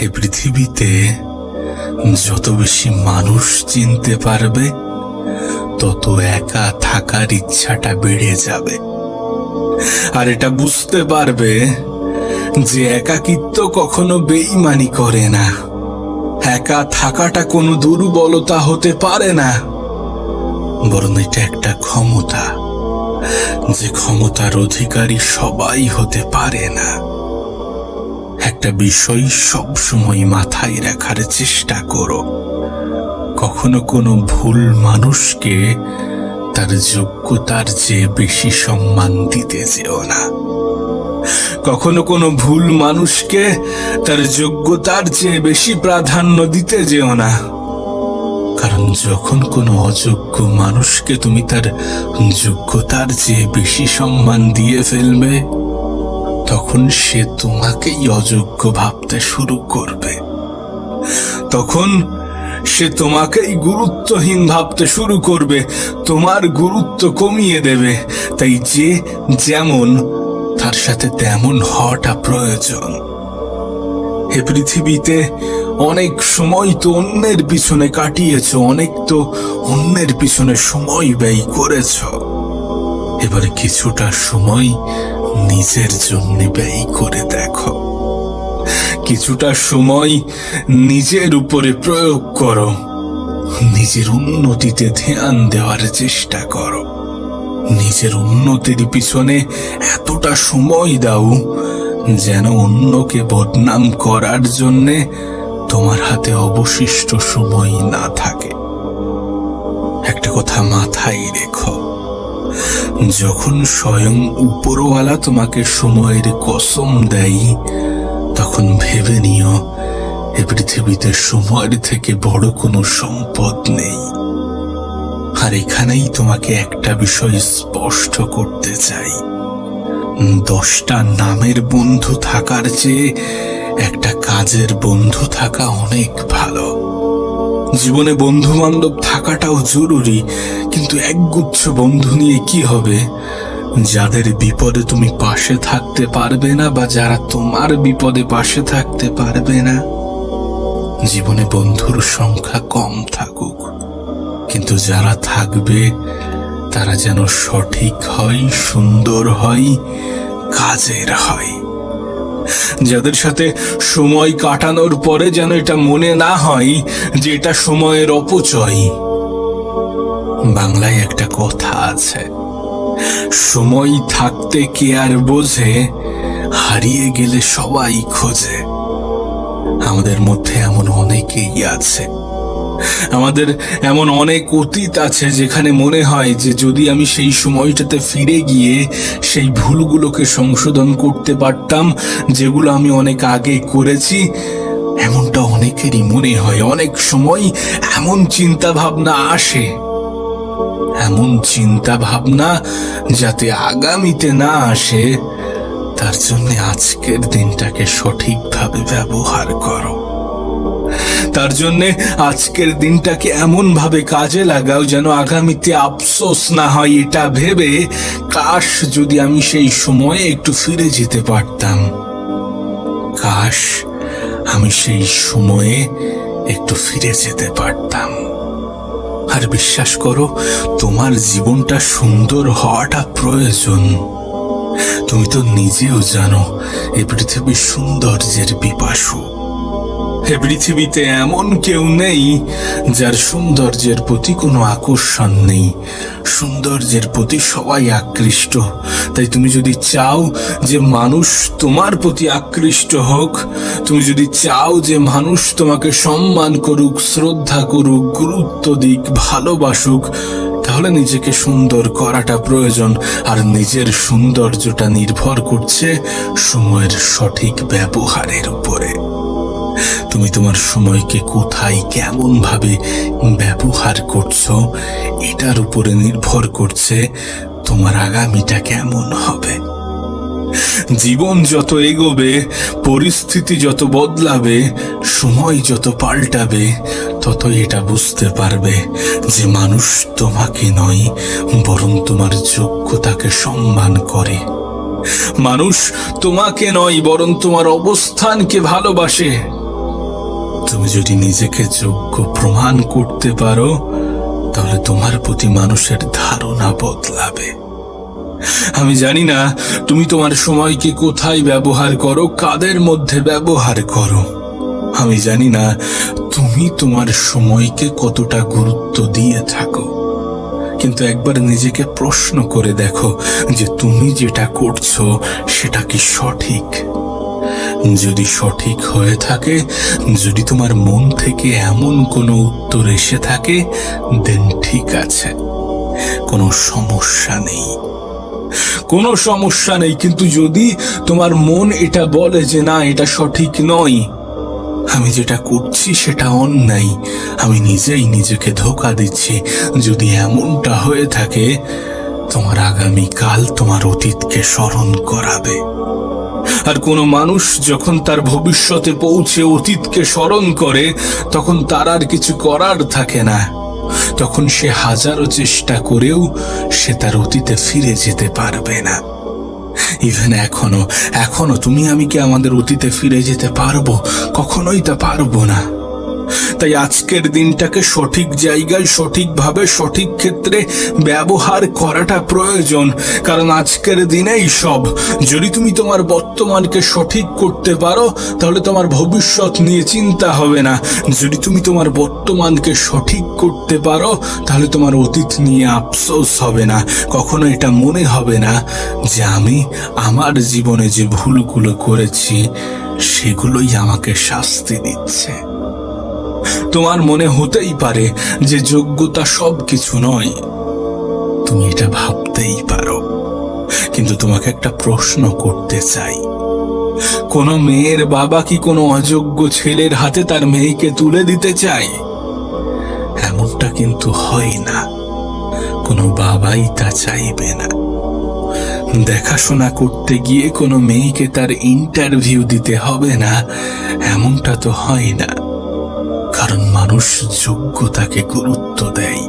এই পৃথিবীতে যত বেশি মানুষ চিনতে পারবে, তত একা থাকার ইচ্ছাটা বেড়ে যাবে। আর এটা বুঝতে পারবে যে একাকিত্ব কখনো বেইমানি করে না। একা থাকাটা কোনো দুর্বলতা হতে পারে না। বরং এটা একটা ক্ষমতা, যে ক্ষমতার অধিকারী সবাই হতে পারে না। একটা বিষয় সব সময় মাথায় রাখার চেষ্টা করো। কখনো কোনো ভুল মানুষকে তার যোগ্যতার চেয়ে বেশি সম্মান দিতে যেও না। কখনো কোনো ভুল মানুষকে তার যোগ্যতার চেয়ে বেশি প্রাধান্য দিতে যেও না। কারণ যখন কোনো অযোগ্য মানুষকে তুমি তার যোগ্যতার চেয়ে বেশি সম্মান দিয়ে ফেলবে তখন সে তোমাকেই অযোগ্য ভাবতে শুরু করবে। তখন সে তোমাকেই গুরুত্বহীন ভাবতে শুরু করবে, তোমার গুরুত্ব কমিয়ে দেবে। তাই যে যেমন, তার সাথে তেমন হওয়াটা প্রয়োজন। এ পৃথিবীতে অনেক সময় তো অন্যের পিছনে কাটিয়েছ, অনেক তো অন্যের পিছনে সময় ব্যয় করেছ। এবারে কিছুটা সময় নিজের জন্য ব্যয় করে দেখো। কিছুটা সময় নিজের উপরে প্রয়োগ করো। নিজের উন্নতিতে ধ্যান দেওয়ার চেষ্টা করো। নিজের উন্নতির পিছনে এতটা সময় দাও যেন অন্যকে বদনাম করার জন্যে তোমার হাতে অবশিষ্ট সময় না থাকে। একটা কথা মাথায় রেখো। যখন স্বয়ং উপরওয়ালা তোমাকে সময়ের কসম দেয়, তখন ভেবে নিও, এ পৃথিবীতে সময়ের থেকে বড় কোনো সম্পদ নেই। আর এখানেই তোমাকে একটা বিষয় স্পষ্ট করতে চাই। দশটা নামের বন্ধু থাকার চেয়ে একটা কাজের বন্ধু থাকা অনেক ভালো। জীবনে বন্ধু বান্ধব থাকাটাও জরুরি, কিন্তু একগুচ্ছ বন্ধু নিয়ে কি হবে? যাদের বিপদে তুমি পাশে থাকতে পারবে না বা যারা তোমার বিপদে পাশে থাকতে পারবে না। জীবনে বন্ধুর সংখ্যা কম থাকুক, কিন্তু যারা থাকবে, তারা যেন সঠিক হয়, সুন্দর হয়, কাজের হয়। যাদের সাথে সময় কাটানোর পরে যেন এটা মনে না হয় যে এটা সময়ের অপচয়। বাংলায় একটা কথা আছে, সময় থাকতে কে আর বোঝে, হারিয়ে গেলে সবাই খোঁজে। আমাদের মধ্যে এমন অনেকেই আছে। আমাদের এমন অনেক অতীত আছে যেখানে মনে হয় যে যদি আমি সেই সময়টাতে ফিরে গিয়ে সেই ভুলগুলোকে সংশোধন করতে পারতাম, যেগুলো আমি অনেক আগে করেছি এমনটা অনেকেরই মনে হয়। অনেক সময় এমন চিন্তা ভাবনা আসে, এমন চিন্তা ভাবনা যাতে আগামীতে না আসে, তার জন্য আজকের দিনটাকে সঠিকভাবে ব্যবহার করো। তার জন্য আজকের দিনটাকে এমন ভাবে কাজে লাগাও যেন আগামীতে আফসোস না হয় এটা ভেবে কাশ যদি আমি সেই সময়ে একটু ফিরে যেতে পারতাম। কাশ, আমি সেই সময়ে একটু ফিরে যেতে পারতাম। আর বিশ্বাস করো, তোমার জীবনটা সুন্দর হওয়াটা প্রয়োজন। তুমি তো নিজেও জানো এই পৃথিবীর সৌন্দর্যের বিপাসু এ পৃথিবীতে এমন কেউ নেই যার সৌন্দর্যের প্রতি কোনো আকর্ষণ নেই। সৌন্দর্যের প্রতি সবাই আকৃষ্ট। তাই তুমি যদি চাও যে মানুষ তোমার প্রতি আকৃষ্ট হোক, তুমি যদি চাও যে মানুষ তোমাকে সম্মান করুক, শ্রদ্ধা করুক, গুরুত্ব দিক, ভালোবাসুক, তাহলে নিজেকে সুন্দর করাটা প্রয়োজন। আর নিজের সৌন্দর্যটা নির্ভর করছে সময়ের সঠিক ব্যবহারের উপরে। তুমি তোমার সময়কে কোথায় কেমন ভাবে ব্যবহার করছ, এটার উপরে নির্ভর করছে তোমার আগামীটা কেমন হবে। জীবন যত এগোবে, পরিস্থিতি যত বদলাবে, সময় যত পাল্টাবে তত এটা বুঝতে পারবে যে মানুষ তোমাকে নয়, বরং তোমার যোগ্যতাকে সম্মান করে। মানুষ তোমাকে নয়, বরং তোমার অবস্থানকে ভালোবাসে। তুমি যদি নিজেকে যোগ্য প্রমাণ করতে পারো, তাহলে তোমার প্রতি মানুষের ধারণা বদলাবে। আমি জানি না, তুমি তোমার সময়কে কোথায় ব্যবহার করো, কাদের মধ্যে ব্যবহার করো। আমি জানি না, তুমি তোমার সময়কে কতটা গুরুত্ব দিয়ে থাকো। কিন্তু একবার নিজেকে প্রশ্ন করে দেখো যে তুমি যেটা করছ, সেটা কি সঠিক? যদি সঠিক হয়ে থাকে, যদি তোমার মন থেকে এমন কোনো উত্তর এসে থাকে দেন ঠিক আছে। কোনো সমস্যা নেই। কোনো সমস্যা নেই, কিন্তু যদি তোমার মন এটা বলে যে না, এটা সঠিক নয়, আমি যেটা করছি সেটা অন্যায়। আমি নিজেই নিজেকে ধোকা দিচ্ছি। যদি এমনটা হয়ে থাকে, তোমার আগামী কাল তোমার অতীতকে স্মরণ করাবে। আর কোনো মানুষ যখন তার ভবিষ্যতে পৌঁছে অতীতকে স্মরণ করে, তখন তার আর কিছু করার থাকে না। তখন সে হাজারো চেষ্টা করেও সে তার অতীতে ফিরে যেতে পারবে না। ইভেন এখনও এখনও তুমি আমি কি আমাদের অতীতে ফিরে যেতে পারব? কখনোই তা পারব না। তাই আজকের দিনটাকে সঠিক জায়গায়, সঠিকভাবে, সঠিক ক্ষেত্রে ব্যবহার করাটা প্রয়োজন। কারণ আজকের দিনেই সব। যদি তুমি তোমার বর্তমানকে সঠিক করতে পারো, তাহলে তোমার ভবিষ্যৎ নিয়ে চিন্তা হবে না। যদি তুমি তোমার বর্তমানকে সঠিক করতে পারো, তাহলে তোমার অতীত নিয়ে আফসোস হবে না। কখনো এটা মনে হবে না যে আমি আমার জীবনে যে ভুলগুলো করেছি, সেগুলোই আমাকে শাস্তি দিচ্ছে। তোমার মনে হতেই পারে যে যোগ্যতা সব কিছু নয়। তুমি এটা ভাবতেই পারো। কিন্তু তোমাকে একটা প্রশ্ন করতে চাই। কোনো মেয়ের বাবা কি কোনো অযোগ্য ছেলের হাতে তার মেয়েকে তুলে দিতে চায়? এমনটা কিন্তু হয় না। কোনো বাবাই তা চাইবে না। দেখাশোনা করতে গিয়ে কোনো মেয়েকে তার ইন্টারভিউ দিতে হবে না, এমনটা তো হয় না। মানুষ যোগ্যতাকে গুরুত্ব দেয়।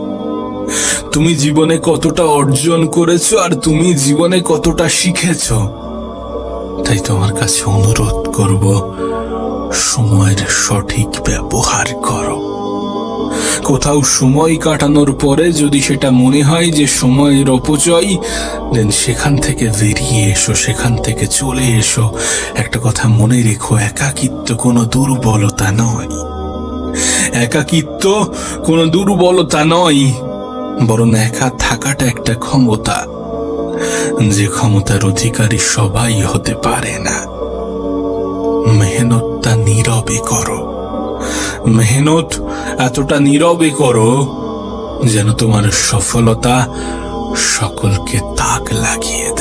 তুমি জীবনে কতটা অর্জন করেছ আর তুমি জীবনে কতটা শিখেছো? তাই তোমার কাছে অনুরোধ করব, সময়ের সঠিক ব্যবহার করো। কোথাও সময় কাটানোর পরে যদি সেটা মনে হয় যে সময়ের অপচয়, দেন সেখান থেকে বেরিয়ে এসো, সেখান থেকে চলে এসো। একটা কথা মনে রেখো, একাকিত্ব কোনো দুর্বলতা নয়। একাকিত্ব? কোনো দুর্বলতা নয়, বরং একা থাকাটা একটা ক্ষমতা। যে ক্ষমতার অধিকারী সবাই হতে পারে না। মেহনতটা নীরবে করো। মেহনত এতটা নীরবে করো যেন তোমার সফলতা সকলকে তাক লাগিয়ে